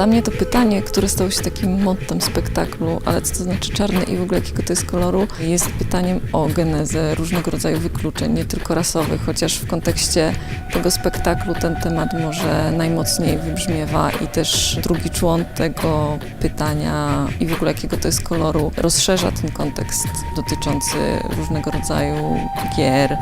Dla mnie to pytanie, które stało się takim mottem spektaklu, ale co to znaczy czarne i w ogóle jakiego to jest koloru, jest pytaniem o genezę różnego rodzaju wykluczeń, nie tylko rasowych, chociaż w kontekście tego spektaklu ten temat może najmocniej wybrzmiewa i też drugi człon tego pytania i w ogóle jakiego to jest koloru rozszerza ten kontekst dotyczący różnego rodzaju gier,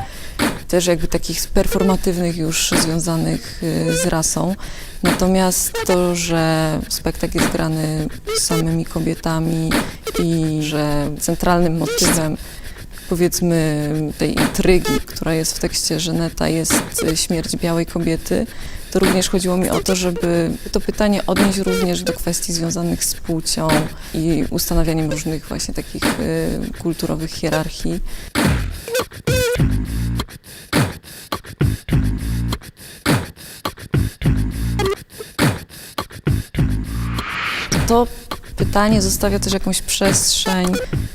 też jakby takich performatywnych już związanych y, z rasą. Natomiast to, że spektakl jest grany samymi kobietami i że centralnym motywem powiedzmy tej intrygi, która jest w tekście Żeneta jest y, śmierć białej kobiety, to również chodziło mi o to, żeby to pytanie odnieść również do kwestii związanych z płcią i ustanawianiem różnych właśnie takich y, kulturowych hierarchii. To pytanie zostawia też jakąś przestrzeń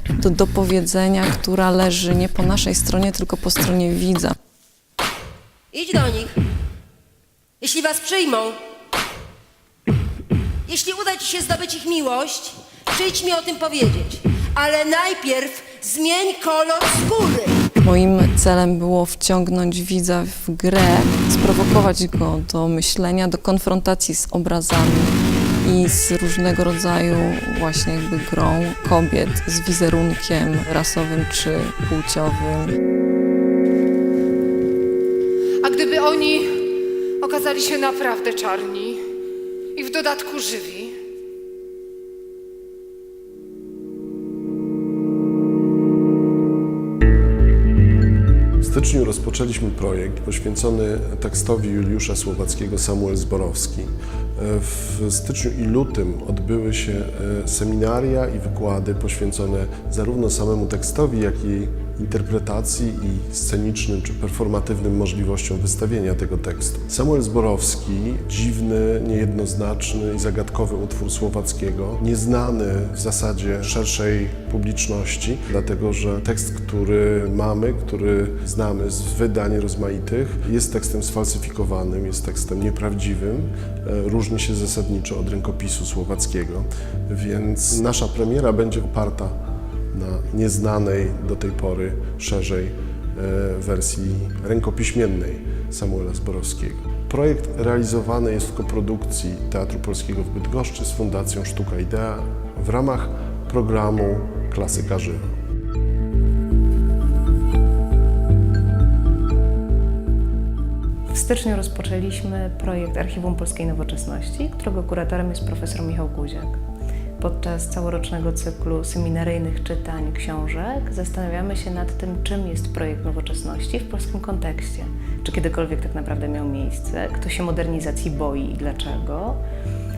do dopowiedzenia, która leży nie po naszej stronie, tylko po stronie widza. Idź do nich. Jeśli was przyjmą, jeśli uda ci się zdobyć ich miłość, przyjdź mi o tym powiedzieć. Ale najpierw zmień kolor skóry. Moim celem było wciągnąć widza w grę, sprowokować go do myślenia, do konfrontacji z obrazami i z różnego rodzaju właśnie jakby grą kobiet z wizerunkiem rasowym czy płciowym. A gdyby oni okazali się naprawdę czarni i w dodatku żywi, styczniu rozpoczęliśmy projekt poświęcony tekstowi Juliusza Słowackiego Samuel Zborowski. W styczniu i lutym odbyły się e, seminaria i wykłady poświęcone zarówno samemu tekstowi, jak i interpretacji i scenicznym czy performatywnym możliwościom wystawienia tego tekstu. Samuel Zborowski, dziwny, niejednoznaczny i zagadkowy utwór Słowackiego, nieznany w zasadzie szerszej publiczności, dlatego że tekst, który mamy, który znamy z wydań rozmaitych, jest tekstem sfalsyfikowanym, jest tekstem nieprawdziwym, e, różni się zasadniczo od rękopisu słowackiego, więc nasza premiera będzie oparta na nieznanej do tej pory szerzej e, wersji rękopiśmiennej Samuela Zborowskiego. Projekt realizowany jest w koprodukcji Teatru Polskiego w Bydgoszczy z Fundacją Sztuka Idea w ramach programu Klasyka Żywa. W styczniu rozpoczęliśmy projekt Archiwum Polskiej Nowoczesności, którego kuratorem jest profesor Michał Guziak. Podczas całorocznego cyklu seminaryjnych czytań książek zastanawiamy się nad tym, czym jest projekt nowoczesności w polskim kontekście. Czy kiedykolwiek tak naprawdę miał miejsce, kto się modernizacji boi i dlaczego,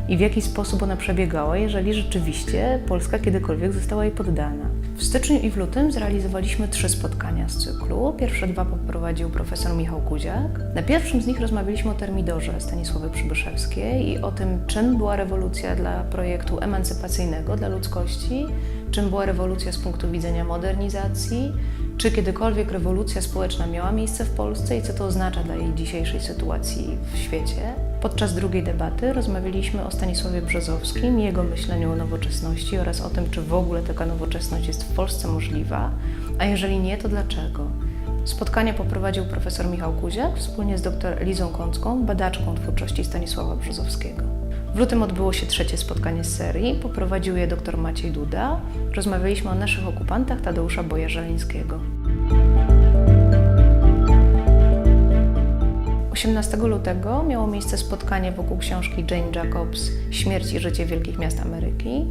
i w jaki sposób ona przebiegała, jeżeli rzeczywiście Polska kiedykolwiek została jej poddana. W styczniu i w lutym zrealizowaliśmy trzy spotkania z cyklu. Pierwsze dwa poprowadził profesor Michał Kuziak. Na pierwszym z nich rozmawialiśmy o termidorze Stanisławy Przybyszewskiej i o tym, czym była rewolucja dla projektu emancypacyjnego dla ludzkości, czym była rewolucja z punktu widzenia modernizacji, czy kiedykolwiek rewolucja społeczna miała miejsce w Polsce i co to oznacza dla jej dzisiejszej sytuacji w świecie. Podczas drugiej debaty rozmawialiśmy o Stanisławie Brzozowskim jego myśleniu o nowoczesności oraz o tym, czy w ogóle taka nowoczesność jest w Polsce możliwa, a jeżeli nie, to dlaczego. Spotkanie poprowadził profesor Michał Kuziak wspólnie z dr Lizą Kącką, badaczką twórczości Stanisława Brzozowskiego. W lutym odbyło się trzecie spotkanie z serii, poprowadził je dr Maciej Duda. Rozmawialiśmy o naszych okupantach Tadeusza Boja-Żeleńskiego. 18 lutego miało miejsce spotkanie wokół książki Jane Jacobs Śmierć i życie wielkich miast Ameryki.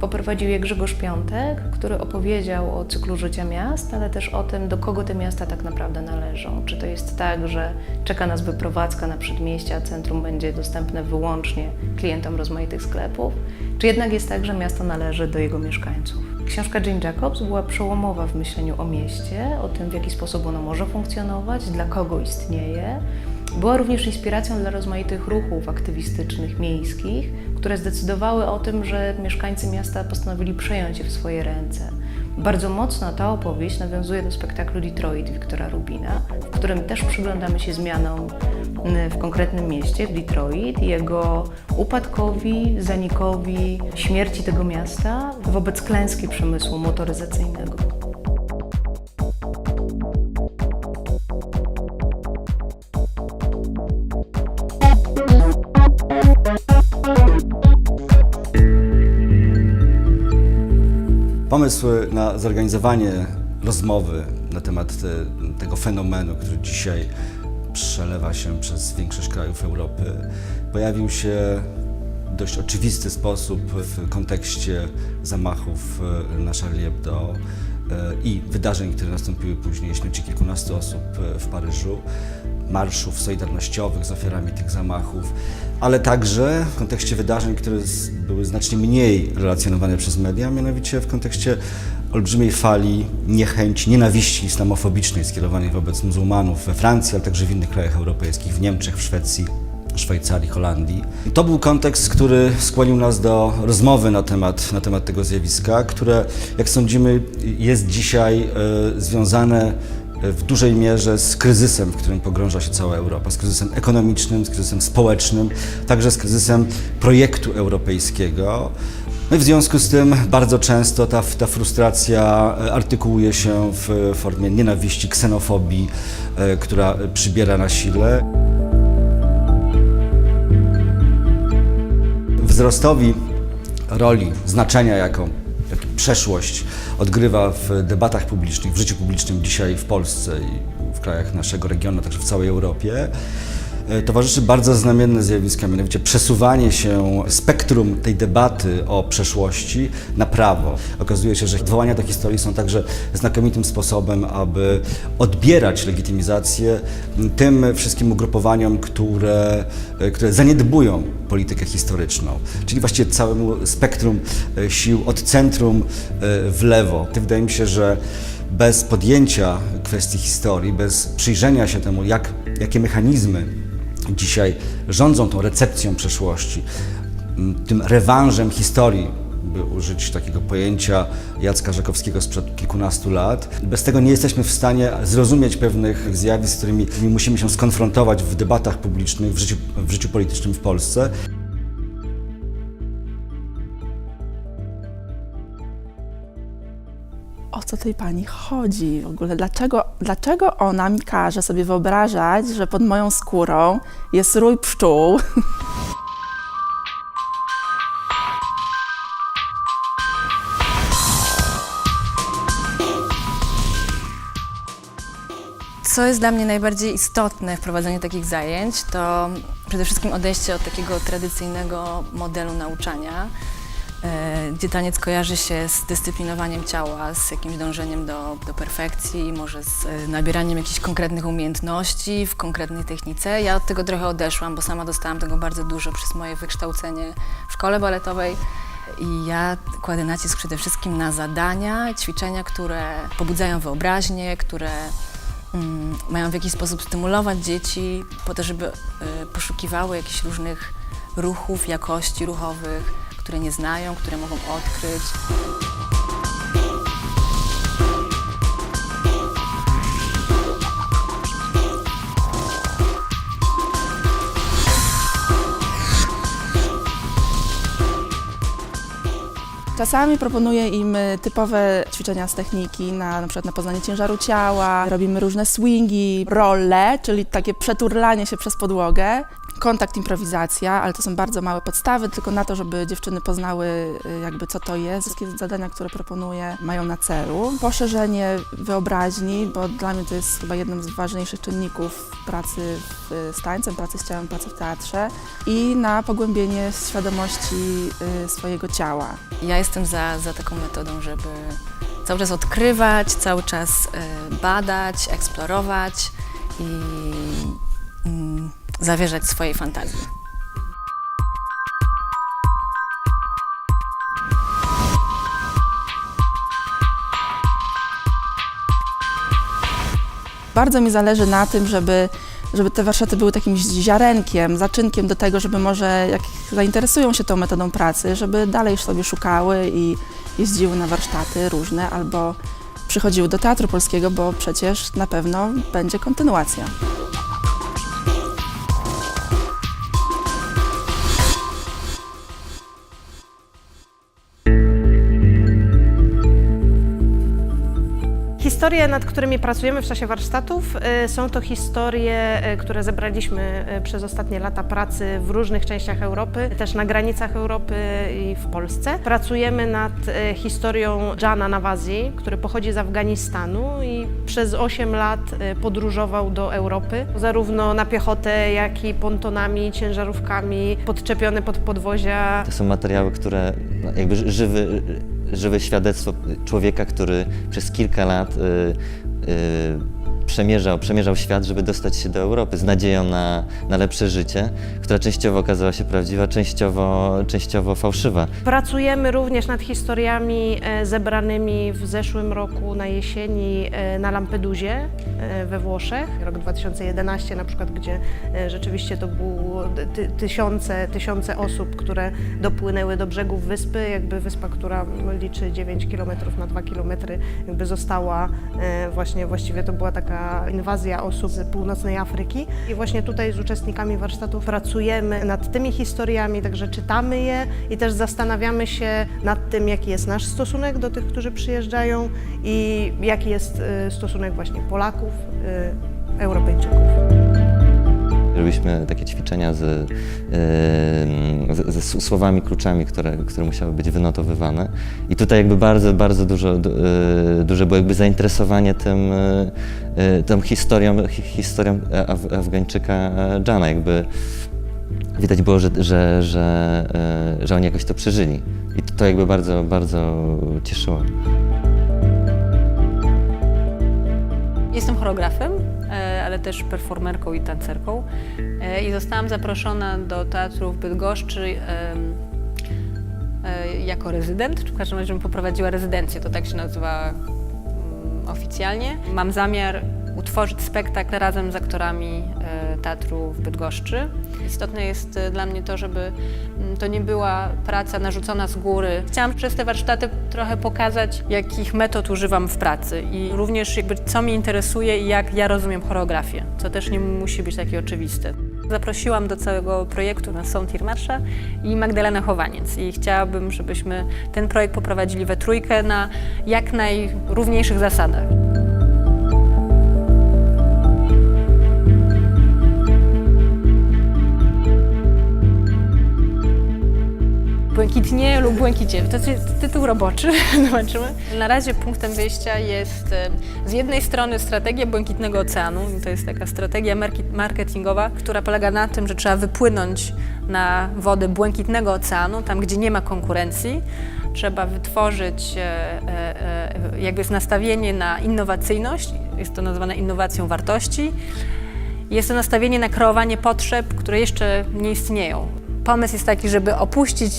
Poprowadził je Grzegorz Piątek, który opowiedział o cyklu życia miast, ale też o tym, do kogo te miasta tak naprawdę należą. Czy to jest tak, że czeka nas wyprowadzka na przedmieście, a centrum będzie dostępne wyłącznie klientom rozmaitych sklepów, czy jednak jest tak, że miasto należy do jego mieszkańców. Książka Jane Jacobs była przełomowa w myśleniu o mieście, o tym, w jaki sposób ono może funkcjonować, dla kogo istnieje, Była również inspiracją dla rozmaitych ruchów aktywistycznych miejskich, które zdecydowały o tym, że mieszkańcy miasta postanowili przejąć je w swoje ręce. Bardzo mocno ta opowieść nawiązuje do spektaklu Detroit Wiktora Rubina, w którym też przyglądamy się zmianom mm, w konkretnym mieście, w Detroit, jego upadkowi, zanikowi, śmierci tego miasta wobec klęski przemysłu motoryzacyjnego. Pomysł na zorganizowanie rozmowy na temat te, tego fenomenu, który dzisiaj przelewa się przez większość krajów Europy, pojawił się w dość oczywisty sposób w kontekście zamachów e, na Charlie Hebdo. e, i wydarzeń, które nastąpiły później, śmierci kilkunastu osób e, w Paryżu, marszów solidarnościowych z ofiarami tych zamachów, ale także w kontekście wydarzeń, które były znacznie mniej relacjonowane przez media, mianowicie w kontekście olbrzymiej fali niechęci, nienawiści islamofobicznej skierowanej wobec muzułmanów we Francji, ale także w innych krajach europejskich, w Niemczech, w Szwecji, Szwajcarii, Holandii. To był kontekst, który skłonił nas do rozmowy na temat, na temat tego zjawiska, które, jak sądzimy, jest dzisiaj e, związane w dużej mierze z kryzysem, w którym pogrąża się cała Europa, z kryzysem ekonomicznym, z kryzysem społecznym, także z kryzysem projektu europejskiego. No w związku z tym bardzo często ta, ta frustracja e, artykułuje się w formie nienawiści, ksenofobii, e, która przybiera na sile. Wzrostowi roli, znaczenia, jaką przeszłość odgrywa w debatach publicznych, w życiu publicznym dzisiaj w Polsce i w krajach naszego regionu, także w całej Europie, towarzyszy bardzo znamienne zjawiska, mianowicie przesuwanie się spektrum tej debaty o przeszłości na prawo. Okazuje się, że odwołania do historii są także znakomitym sposobem, aby odbierać legitymizację tym wszystkim ugrupowaniom, które, e, które zaniedbują politykę historyczną, czyli właściwie całemu spektrum e, sił od centrum e, w lewo. Wydaje mi się, że bez podjęcia kwestii historii, bez przyjrzenia się temu, jak, jakie mechanizmy dzisiaj rządzą tą recepcją przeszłości, m, tym rewanżem historii, by użyć takiego pojęcia Jacka Żakowskiego sprzed kilkunastu lat. Bez tego nie jesteśmy w stanie zrozumieć pewnych zjawisk, z którymi musimy się skonfrontować w debatach publicznych, w życiu, w życiu politycznym w Polsce. O co tej pani chodzi w ogóle? Dlaczego, dlaczego ona mi każe sobie wyobrażać, że pod moją skórą jest rój pszczół? Co jest dla mnie najbardziej istotne w prowadzeniu takich zajęć, to przede wszystkim odejście od takiego tradycyjnego modelu nauczania, e, gdzie taniec kojarzy się z dyscyplinowaniem ciała, z jakimś dążeniem do, do perfekcji, może z e, nabieraniem jakichś konkretnych umiejętności w konkretnej technice. Ja od tego trochę odeszłam, bo sama dostałam tego bardzo dużo przez moje wykształcenie w szkole baletowej. I ja kładę nacisk przede wszystkim na zadania, ćwiczenia, które pobudzają wyobraźnię, które mm, mają w jakiś sposób stymulować dzieci po to, żeby y, poszukiwały jakichś różnych ruchów, jakości ruchowych, które nie znają, które mogą odkryć. Czasami proponuję im y, typowe ćwiczenia z techniki, na, na przykład na poznanie ciężaru ciała. Robimy różne swingi, rolle, czyli takie przeturlanie się przez podłogę. Kontakt, improwizacja, ale to są bardzo małe podstawy, tylko na to, żeby dziewczyny poznały y, jakby co to jest. Wszystkie zadania, które proponuję mają na celu. Poszerzenie wyobraźni, bo dla mnie to jest chyba jednym z ważniejszych czynników pracy w, z tańcem, pracy z ciałem, pracy w teatrze i na pogłębienie świadomości y, swojego ciała. Ja jestem za, za taką metodą, żeby cały czas odkrywać, cały czas y, badać, eksplorować i zawierzać swojej fantazji. Bardzo mi zależy na tym, żeby żeby te warsztaty były takim ziarenkiem, zaczynkiem do tego, żeby może jak zainteresują się tą metodą pracy, żeby dalej sobie szukały i jeździły na warsztaty różne albo przychodziły do Teatru Polskiego, bo przecież na pewno będzie kontynuacja. Historie, nad którymi pracujemy w czasie warsztatów, y, są to historie, y, które zebraliśmy y, przez ostatnie lata pracy w różnych częściach Europy, też na granicach Europy i w Polsce. Pracujemy nad historią Jana Nawazi, który pochodzi z Afganistanu i przez 8 lat podróżował do Europy, zarówno na piechotę, jak i pontonami, ciężarówkami, podczepiony pod podwozia To są materiały, które no, jakby ży- żywy, żywe świadectwo człowieka, który przez kilka lat y, y, przemierzał, przemierzał świat, żeby dostać się do Europy z nadzieją na, na lepsze życie, która częściowo okazała się prawdziwa, częściowo, częściowo fałszywa. Pracujemy również nad historiami e, zebranymi w zeszłym roku na jesieni e, na Lampedusie e, we Włoszech. Rok 2011 na przykład, gdzie rzeczywiście to było ty, tysiące, tysiące osób, które dopłynęły do brzegów wyspy. Jakby wyspa, która liczy 9 km na 2 km, jakby została właśnie, właściwie to była taka inwazja osób z północnej Afryki. I właśnie tutaj z uczestnikami warsztatów pracujemy nad tymi historiami, także czytamy je i też zastanawiamy się nad tym, jaki jest nasz stosunek do tych, którzy przyjeżdżają i jaki jest y, stosunek właśnie Polaków, y, Europejczyków. Robiliśmy takie ćwiczenia z, słowami, kluczami, które, które musiały być wynotowywane. I tutaj jakby bardzo, bardzo dużo, du- y, duże było jakby zainteresowanie tym, y, y, tą historią, hi- historią Af Afgańczyka Jana. Jakby widać było, że, że, że, że oni jakoś to przeżyli. I to, jakby bardzo, bardzo cieszyło. Jestem choreografem, e, ale też performerką i tancerką E, i zostałam zaproszona do teatru w Bydgoszczy e, jako rezydent, czy w każdym razie poprowadziła rezydencję, to tak się nazywa mm, oficjalnie. Mam zamiar utworzyć spektakl razem z aktorami e, teatru w Bydgoszczy. Istotne jest e, dla mnie to, żeby mm, to nie była praca narzucona z góry. Chciałam przez te warsztaty trochę pokazać, jakich metod używam w pracy i również jakby co mnie interesuje i jak ja rozumiem choreografię, co też nie musi być takie oczywiste. Zaprosiłam do całego projektu na Sąd Irmarsza i Magdalenę Chowaniec i chciałabym, żebyśmy ten projekt poprowadzili we trójkę na jak najrówniejszych zasadach. Błękitnie lub Błękicie. To jest tytuł roboczy, zobaczymy. Na razie punktem wyjścia jest z jednej strony strategia Błękitnego Oceanu. To jest taka strategia marketingowa, która polega na tym, że trzeba wypłynąć na wodę Błękitnego Oceanu, tam gdzie nie ma konkurencji. Trzeba wytworzyć e, e, e, jakby jest nastawienie na innowacyjność, jest to nazywane innowacją wartości. Jest to nastawienie na kreowanie potrzeb, które jeszcze nie istnieją. Pomysł jest taki, żeby opuścić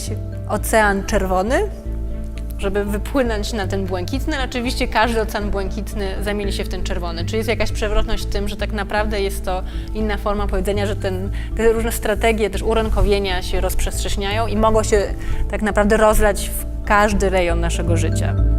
ocean czerwony, żeby wypłynąć na ten błękitny, ale oczywiście każdy ocean błękitny zamieni się w ten czerwony. Czy jest jakaś przewrotność w tym, że tak naprawdę jest to inna forma powiedzenia, że ten, te różne strategie też urynkowienia się rozprzestrzeniają i mogą się tak naprawdę rozlać w każdy rejon naszego życia.